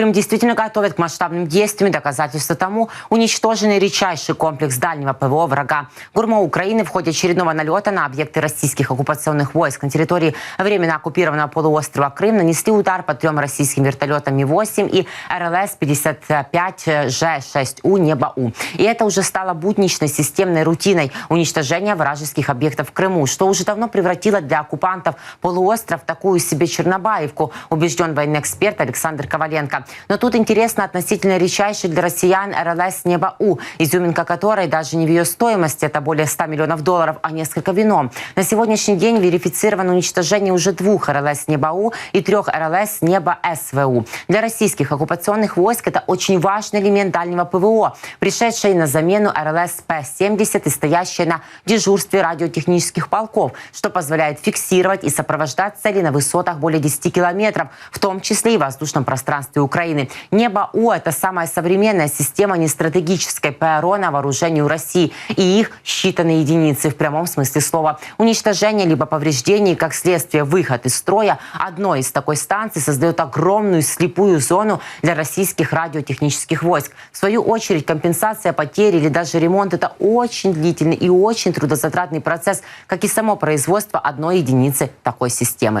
Крым действительно готовят к масштабным действиям. Доказательство тому уничтоженный редчайший комплекс дальнего ПВО врага. ГУРМО Украины в ходе очередного налета на объекты российских оккупационных войск на территории временно оккупированного полуострова Крым нанесли удар по трем российским вертолетам Ми-8 и РЛС-55Ж6У «Небо-У». И это уже стало будничной системной рутиной уничтожения вражеских объектов в Крыму, что уже давно превратило для оккупантов полуостров такую себе Чернобаевку, убежден военный эксперт Александр Коваленко. Но тут интересно относительно редчайший для россиян РЛС «Небо-У», изюминка которой даже не в ее стоимости, это более 100 миллионов долларов, а несколько вином. На сегодняшний день верифицировано уничтожение уже двух РЛС «Небо-У» и трех РЛС «Небо-СВУ». Для российских оккупационных войск это очень важный элемент дальнего ПВО, пришедший на замену РЛС П-70 и стоящий на дежурстве радиотехнических полков, что позволяет фиксировать и сопровождать цели на высотах более 10 километров, в том числе и в воздушном пространстве Украины. Небо-У – это самая современная система нестратегической ПРО на вооружении у России, и их считанные единицы в прямом смысле слова. Уничтожение либо повреждение, как следствие выход из строя одной из такой станций создает огромную слепую зону для российских радиотехнических войск. В свою очередь, компенсация потерь или даже ремонт – это очень длительный и очень трудозатратный процесс, как и само производство одной единицы такой системы.